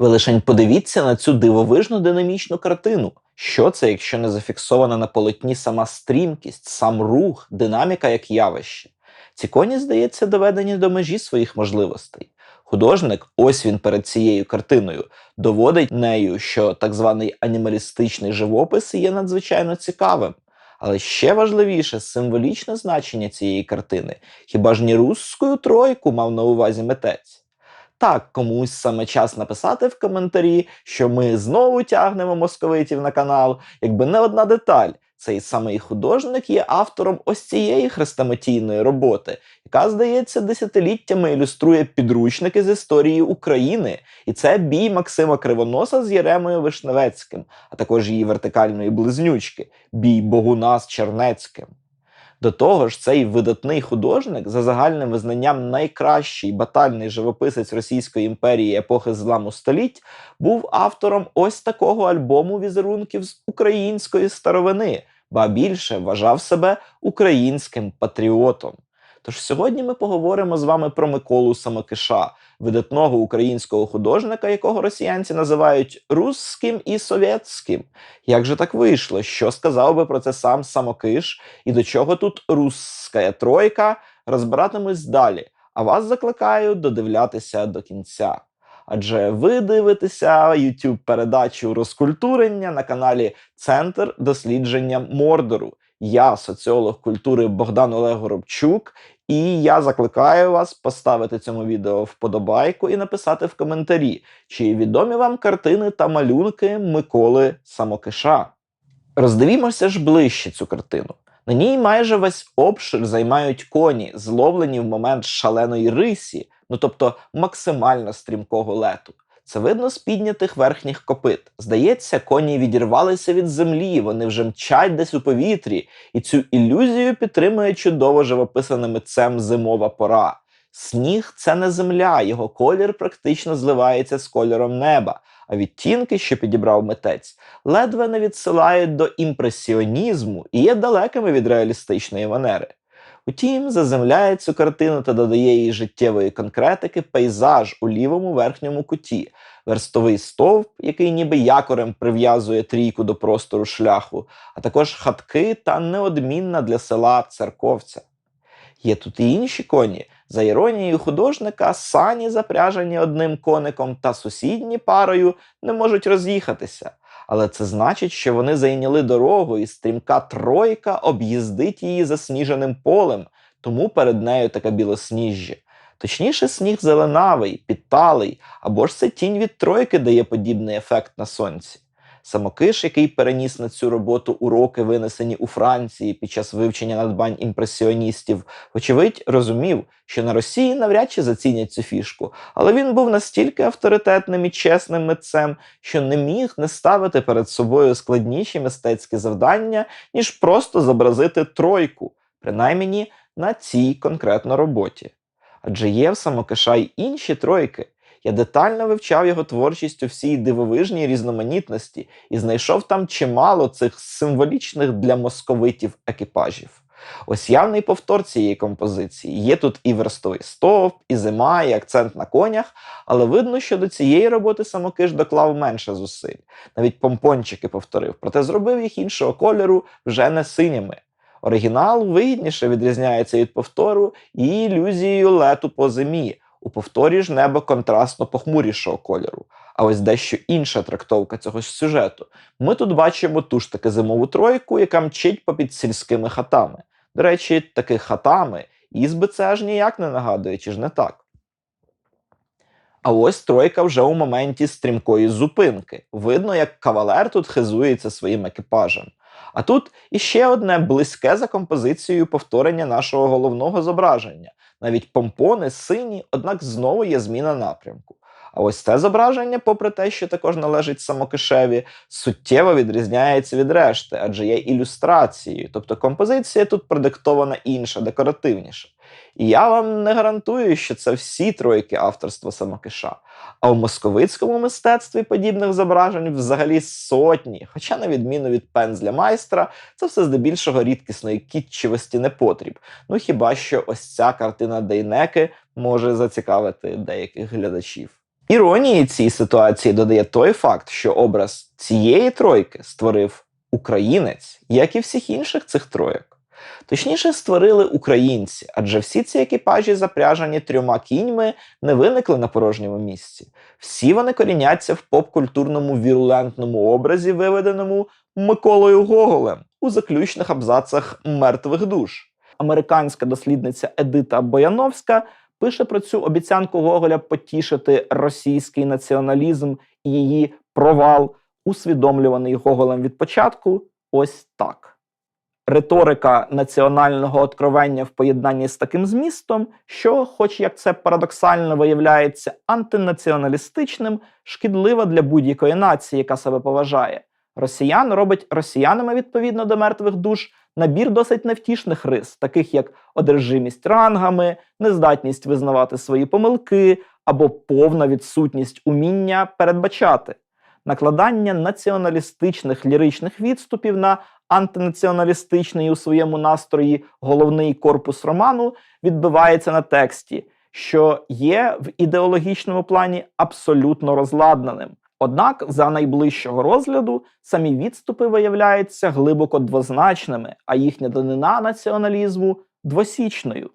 Ви лишень подивіться на цю дивовижну динамічну картину. Що це, якщо не зафіксована на полотні сама стрімкість, сам рух, динаміка як явище? Ці коні, здається, доведені до межі своїх можливостей. Художник, ось він перед цією картиною, доводить нею, що так званий анімалістичний живопис є надзвичайно цікавим. Але ще важливіше символічне значення цієї картини. Хіба ж не русською тройку мав на увазі митець? Так, комусь саме час написати в коментарі, що ми знову тягнемо московитів на канал, якби не одна деталь. Цей самий художник є автором ось цієї хрестоматійної роботи, яка, здається, десятиліттями ілюструє підручники з історії України. І це бій Максима Кривоноса з Єремою Вишневецьким, а також її вертикальної близнючки бій Богуна з Чернецьким. До того ж, цей видатний художник, за загальним визнанням найкращий батальний живописець Російської імперії епохи зламу століть, був автором ось такого альбому візерунків з української старовини, ба більше вважав себе українським патріотом. Тож сьогодні ми поговоримо з вами про Миколу Самокиша, видатного українського художника, якого росіянці називають русським і совєтським. Як же так вийшло? Що сказав би про це сам Самокиш і до чого тут русська тройка? Розбиратимось далі. А вас закликаю додивлятися до кінця. Адже ви дивитеся youtube передачу розкультурення на каналі Центр дослідження Мордору. Я соціолог культури Богдан Олег Горобчук, і я закликаю вас поставити цьому відео вподобайку і написати в коментарі, чи відомі вам картини та малюнки Миколи Самокиша. Роздивімося ж ближче цю картину. На ній майже весь обшир займають коні, зловлені в момент шаленої рисі, ну тобто максимально стрімкого лету. Це видно з піднятих верхніх копит. Здається, коні відірвалися від землі, вони вже мчать десь у повітрі, і цю ілюзію підтримує чудово живописана митцем зимова пора. Сніг це не земля, його колір практично зливається з кольором неба, а відтінки, що підібрав митець, ледве не відсилають до імпресіонізму і є далекими від реалістичної манери. Утім, заземляє цю картину та додає їй життєвої конкретики пейзаж у лівому верхньому куті, верстовий стовп, який ніби якорем прив'язує трійку до простору шляху, а також хатки та неодмінна для села церковця. Є тут і інші коні. За іронією художника, сані, запряжені одним коником та сусідні парою, не можуть роз'їхатися. Але це значить, що вони зайняли дорогу, і стрімка тройка об'їздить її засніженим полем, тому перед нею таке білосніжжя. Точніше, сніг зеленавий, підталий, або ж це тінь від тройки дає подібний ефект на сонці. Самокиш, який переніс на цю роботу уроки, винесені у Франції під час вивчення надбань імпресіоністів, вочевидь, розумів, що на Росії навряд чи зацінять цю фішку, але він був настільки авторитетним і чесним митцем, що не міг не ставити перед собою складніші мистецькі завдання, ніж просто зобразити тройку, принаймні на цій конкретно роботі. Адже є в самокиша й інші тройки. Я детально вивчав його творчість у всій дивовижній різноманітності і знайшов там чимало цих символічних для московитів екіпажів. Ось явний повтор цієї композиції. Є тут і верстовий стовп, і зима, і акцент на конях, але видно, що до цієї роботи самокиш доклав менше зусиль. Навіть помпончики повторив, проте зробив їх іншого кольору вже не синіми. Оригінал вигідніше відрізняється від повтору і ілюзією лету по зимі. У повторі ж небо контрастно похмурішого кольору. А ось дещо інша трактовка цього ж сюжету. Ми тут бачимо ту ж таки зимову тройку, яка мчить попід сільськими хатами. До речі, таки хатами ізби це аж ніяк не нагадує, чи ж не так? А ось тройка вже у моменті стрімкої зупинки. Видно, як кавалер тут хизується своїм екіпажем. А тут іще одне близьке за композицією повторення нашого головного зображення. Навіть помпони сині, однак знову є зміна напрямку. А ось це зображення, попри те, що також належить самокишеві, суттєво відрізняється від решти, адже є ілюстрацією, тобто композиція тут продиктована інша, декоративніша. І я вам не гарантую, що це всі тройки авторства самокиша. А в московицькому мистецтві подібних зображень взагалі сотні, хоча, на відміну від пензля майстра, це все здебільшого рідкісної кітчевості не потріб. Ну хіба що ось ця картина Дейнеки може зацікавити деяких глядачів. Іронії цій ситуації додає той факт, що образ цієї тройки створив українець, як і всіх інших цих троєк. Точніше, створили українці, адже всі ці екіпажі, запряжені трьома кіньми, не виникли на порожньому місці. Всі вони коріняться в поп-культурному вірулентному образі, виведеному Миколою Гоголем у заключних абзацах мертвих душ. Американська дослідниця Едита Бояновська пише про цю обіцянку Гоголя потішити російський націоналізм і її провал, усвідомлюваний Гоголем від початку. Ось так. Риторика національного откровення в поєднанні з таким змістом, що, хоч як це парадоксально виявляється антинаціоналістичним, шкідлива для будь-якої нації, яка себе поважає. Росіян робить росіянами відповідно до мертвих душ набір досить невтішних рис, таких як одержимість рангами, нездатність визнавати свої помилки або повна відсутність уміння передбачати, накладання націоналістичних ліричних відступів на антинаціоналістичний у своєму настрої головний корпус роману відбивається на тексті, що є в ідеологічному плані абсолютно розладнаним. Однак, за найближчого розгляду, самі відступи виявляються глибоко двозначними, а їхня данина націоналізму двосічною.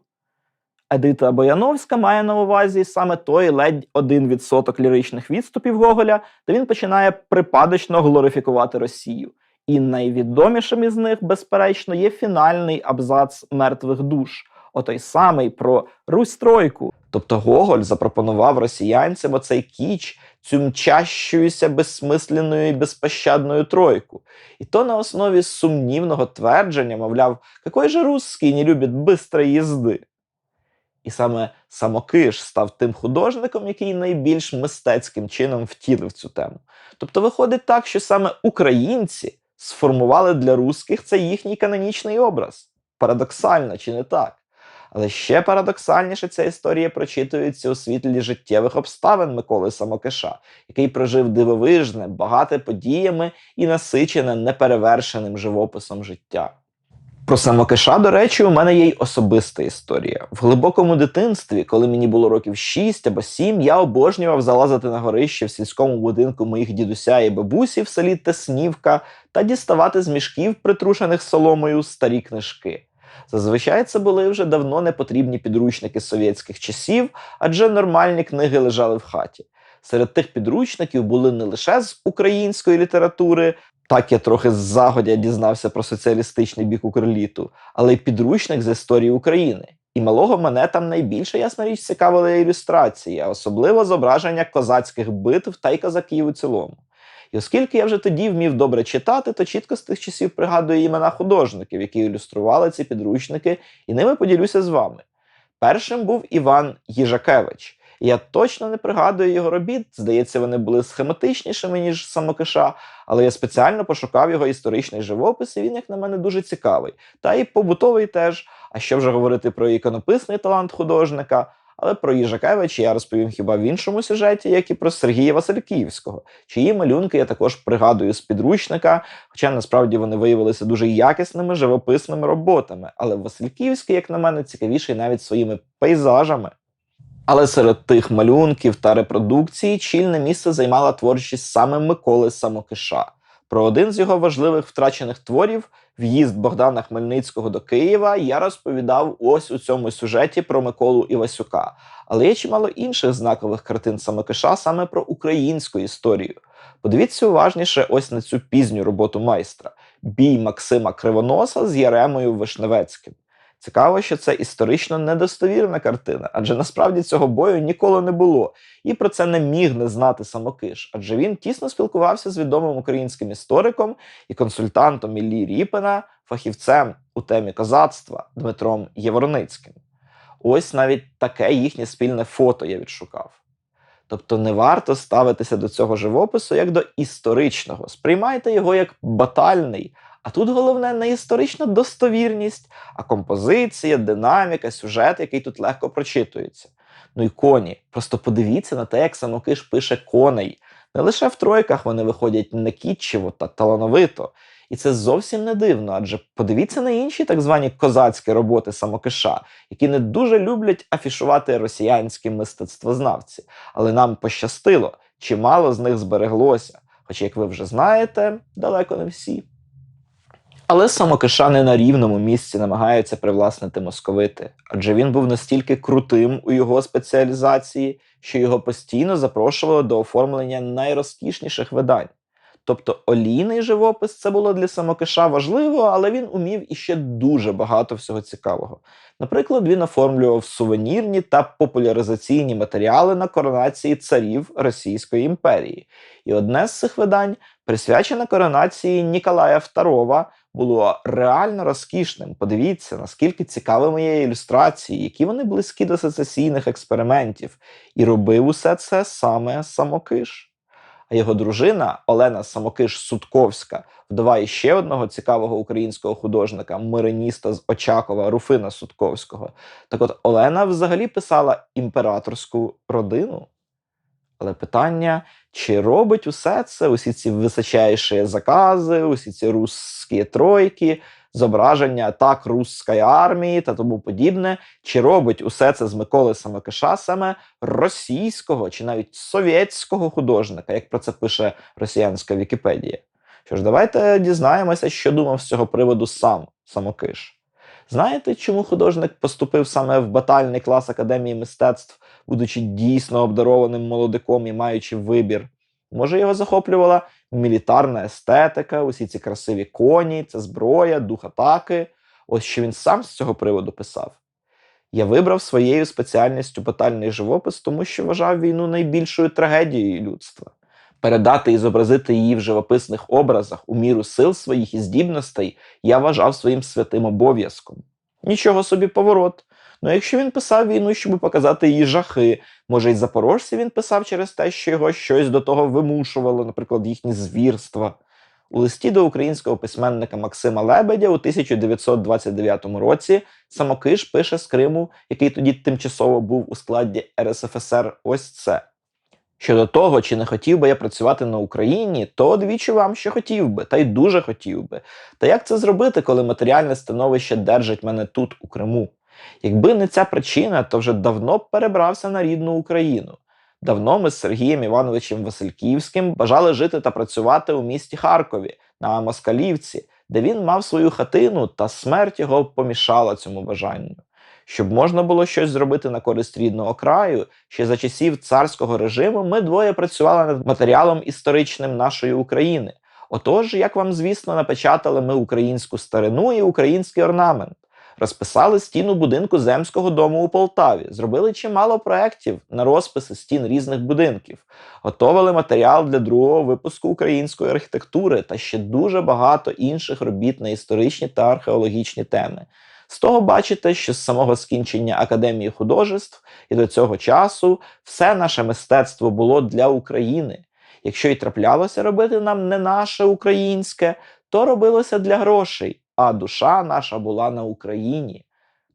Едита Бояновська має на увазі саме той ледь 1% ліричних відступів Гоголя, де він починає припадочно глорифікувати Росію. І найвідомішим із них, безперечно, є фінальний абзац мертвих душ, отой самий про Русь-тройку. Тобто Гоголь запропонував росіянцям оцей кіч, цю мчащуюся безсмисленною і безпощадною тройку. І то на основі сумнівного твердження, мовляв, який же русський не любить бистрої їзди. І саме Самокиш став тим художником, який найбільш мистецьким чином втілив цю тему. Тобто виходить так, що саме українці сформували для русських цей їхній канонічний образ. Парадоксально, чи не так? Але ще парадоксальніше ця історія прочитується у світлі життєвих обставин Миколи Самокиша, який прожив дивовижне, багате подіями і насичене неперевершеним живописом життя. Про самокиша, до речі, у мене є й особиста історія. В глибокому дитинстві, коли мені було років 6 або 7, я обожнював залазити на горище в сільському будинку моїх дідуся і бабусі в селі Теснівка та діставати з мішків, притрушених соломою, старі книжки. Зазвичай це були вже давно непотрібні підручники совєтських часів, адже нормальні книги лежали в хаті. Серед тих підручників були не лише з української літератури, так я трохи з загодя дізнався про соціалістичний бік Укрліту, але й підручник з історії України. І малого мене там найбільше ясна річ цікавили ілюстрації, особливо зображення козацьких битв та й козаків у цілому. І оскільки я вже тоді вмів добре читати, то чітко з тих часів пригадую імена художників, які ілюстрували ці підручники, і ними поділюся з вами. Першим був Іван Їжакевич. Я точно не пригадую його робіт. Здається, вони були схематичнішими, ніж самокиша, але я спеціально пошукав його історичний живопис, і він, як на мене, дуже цікавий. Та і побутовий теж. А що вже говорити про іконописний талант художника? Але про Їжакевича я розповім хіба в іншому сюжеті, як і про Сергія Васильківського, чиї малюнки я також пригадую з підручника, хоча насправді вони виявилися дуже якісними живописними роботами. Але Васильківський, як на мене, цікавіший навіть своїми пейзажами. Але серед тих малюнків та репродукцій чільне місце займала творчість саме Миколи Самокиша. Про один з його важливих втрачених творів в'їзд Богдана Хмельницького до Києва я розповідав ось у цьому сюжеті про Миколу Івасюка. Але є чимало інших знакових картин Самокиша саме про українську історію. Подивіться уважніше ось на цю пізню роботу майстра бій Максима Кривоноса з Яремою Вишневецьким. Цікаво, що це історично недостовірна картина, адже насправді цього бою ніколи не було, і про це не міг не знати самокиш, адже він тісно спілкувався з відомим українським істориком і консультантом Іллі Ріпина, фахівцем у темі козацтва Дмитром Єворницьким. Ось навіть таке їхнє спільне фото я відшукав. Тобто не варто ставитися до цього живопису як до історичного, сприймайте його як батальний. А тут головне не історична достовірність, а композиція, динаміка, сюжет, який тут легко прочитується. Ну і коні. Просто подивіться на те, як самокиш пише коней. Не лише в тройках вони виходять некітчево та талановито. І це зовсім не дивно, адже подивіться на інші так звані козацькі роботи самокиша, які не дуже люблять афішувати росіянські мистецтвознавці. Але нам пощастило, чимало з них збереглося. Хоча, як ви вже знаєте, далеко не всі. Але самокишани на рівному місці намагаються привласнити московити, адже він був настільки крутим у його спеціалізації, що його постійно запрошували до оформлення найрозкішніших видань. Тобто олійний живопис це було для самокиша важливо, але він умів іще дуже багато всього цікавого. Наприклад, він оформлював сувенірні та популяризаційні матеріали на коронації царів Російської імперії. І одне з цих видань, присвячене коронації Ніколая II, було реально розкішним. Подивіться, наскільки цікавими є ілюстрації, які вони близькі до сецесійних експериментів, і робив усе це саме самокиш. А його дружина Олена Самокиш Судковська, вдова іще одного цікавого українського художника, миреніста з Очакова Руфина Судковського. Так от Олена взагалі писала імператорську родину. Але питання, чи робить усе це, усі ці височайші закази, усі ці русські тройки, зображення атак русської армії та тому подібне, чи робить усе це з Миколи Самокиша саме російського чи навіть совєтського художника, як про це пише росіянська Вікіпедія? Що ж, давайте дізнаємося, що думав з цього приводу сам Самокиш. Знаєте, чому художник поступив саме в батальний клас Академії мистецтв, будучи дійсно обдарованим молодиком і маючи вибір? Може, його захоплювала мілітарна естетика, усі ці красиві коні, це зброя, дух атаки. Ось що він сам з цього приводу писав. Я вибрав своєю спеціальністю батальний живопис, тому що вважав війну найбільшою трагедією людства. Передати і зобразити її в живописних образах у міру сил своїх і здібностей я вважав своїм святим обов'язком. Нічого собі поворот. Ну якщо він писав війну, щоб показати її жахи, може, й запорожці він писав через те, що його щось до того вимушувало, наприклад, їхні звірства. У листі до українського письменника Максима Лебедя у 1929 році Самокиш пише з Криму, який тоді тимчасово був у складі РСФСР. Ось це. Щодо того, чи не хотів би я працювати на Україні, то одвічу вам, що хотів би, та й дуже хотів би. Та як це зробити, коли матеріальне становище держить мене тут, у Криму? Якби не ця причина, то вже давно б перебрався на рідну Україну. Давно ми з Сергієм Івановичем Васильківським бажали жити та працювати у місті Харкові на Москалівці, де він мав свою хатину, та смерть його помішала цьому бажанню. Щоб можна було щось зробити на користь рідного краю, ще за часів царського режиму ми двоє працювали над матеріалом історичним нашої України. Отож, як вам звісно, напечатали ми українську старину і український орнамент. Розписали стіну будинку земського дому у Полтаві, зробили чимало проєктів на розписи стін різних будинків, готовили матеріал для другого випуску української архітектури та ще дуже багато інших робіт на історичні та археологічні теми. З того бачите, що з самого скінчення Академії художеств і до цього часу все наше мистецтво було для України. Якщо й траплялося робити нам не наше українське, то робилося для грошей, а душа наша була на Україні.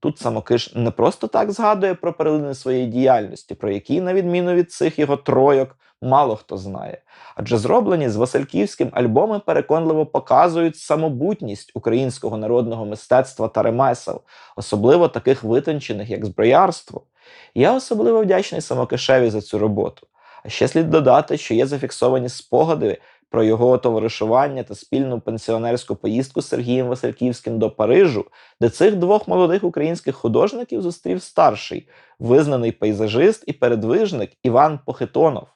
Тут самокиш не просто так згадує про перлини своєї діяльності, про які, на відміну від цих його тройок, мало хто знає. Адже зроблені з Васильківським альбоми переконливо показують самобутність українського народного мистецтва та ремесел, особливо таких витончених, як зброярство. Я особливо вдячний самокишеві за цю роботу. А ще слід додати, що є зафіксовані спогади про його товаришування та спільну пенсіонерську поїздку з Сергієм Васильківським до Парижу, де цих двох молодих українських художників зустрів старший, визнаний пейзажист і передвижник Іван Похитонов.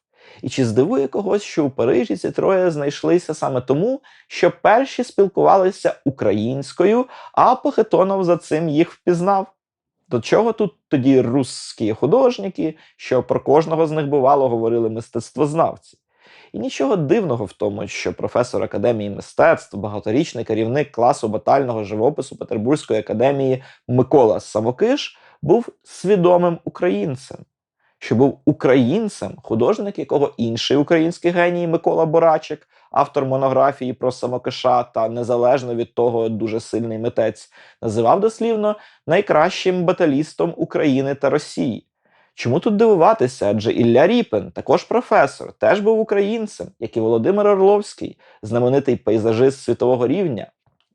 І чи здивує когось, що у Парижі ці троє знайшлися саме тому, що перші спілкувалися українською, а Похитонов за цим їх впізнав? До чого тут тоді русські художники, що про кожного з них бувало говорили мистецтвознавці? І нічого дивного в тому, що професор академії мистецтв, багаторічний керівник класу батального живопису Петербурзької академії Микола Самокиш був свідомим українцем. Що був українцем, художник, якого інший український геній Микола Борачик, автор монографії про самокиша та незалежно від того дуже сильний митець, називав дослівно найкращим баталістом України та Росії. Чому тут дивуватися? Адже Ілля Ріпин, також професор, теж був українцем, як і Володимир Орловський, знаменитий пейзажист світового рівня,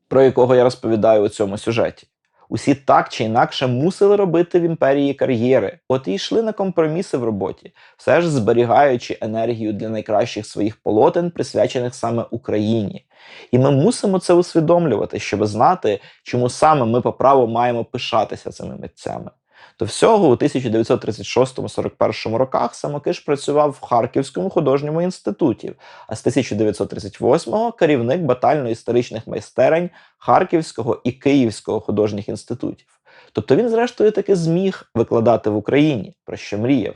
про якого я розповідаю у цьому сюжеті. Усі так чи інакше мусили робити в імперії кар'єри, от і йшли на компроміси в роботі, все ж зберігаючи енергію для найкращих своїх полотен, присвячених саме Україні. І ми мусимо це усвідомлювати, щоб знати, чому саме ми по праву маємо пишатися цими митцями. До всього у 1936-41 роках Самокиш працював в Харківському художньому інституті, а з 1938-го керівник батально-історичних майстерень Харківського і Київського художніх інститутів. Тобто він, зрештою, таки зміг викладати в Україні, про що мріяв.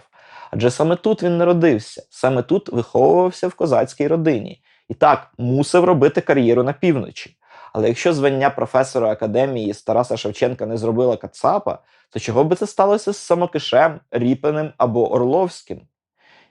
Адже саме тут він народився, саме тут виховувався в козацькій родині. І так мусив робити кар'єру на півночі. Але якщо звання професора академії з Тараса Шевченка не зробила Кацапа, то чого би це сталося з Самокишем, Ріпиним або Орловським?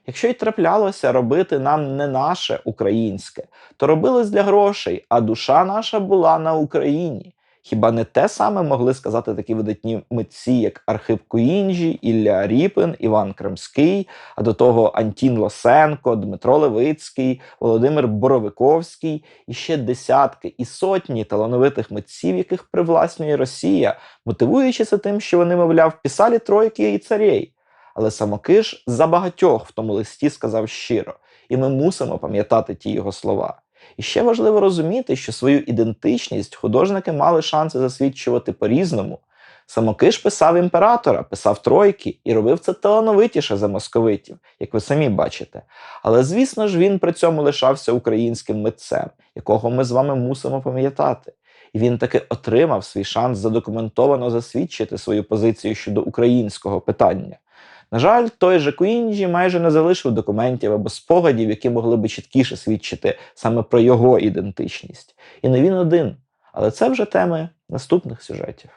Якщо й траплялося робити нам не наше українське, то робилось для грошей, а душа наша була на Україні. Хіба не те саме могли сказати такі видатні митці, як Архип Куінджі, Ілля Ріпин, Іван Кремський, а до того Антін Лосенко, Дмитро Левицький, Володимир Боровиковський і ще десятки і сотні талановитих митців, яких привласнює Росія, мотивуючи це тим, що вони, мовляв, писали тройки і царей. Але самокиш за багатьох в тому листі сказав щиро, і ми мусимо пам'ятати ті його слова. І ще важливо розуміти, що свою ідентичність художники мали шанси засвідчувати по-різному. Самокиш писав імператора, писав тройки і робив це талановитіше за московитів, як ви самі бачите. Але звісно ж, він при цьому лишався українським митцем, якого ми з вами мусимо пам'ятати. І він таки отримав свій шанс задокументовано засвідчити свою позицію щодо українського питання. На жаль, той же Куінджі майже не залишив документів або спогадів, які могли би чіткіше свідчити саме про його ідентичність. І не він один. Але це вже теми наступних сюжетів.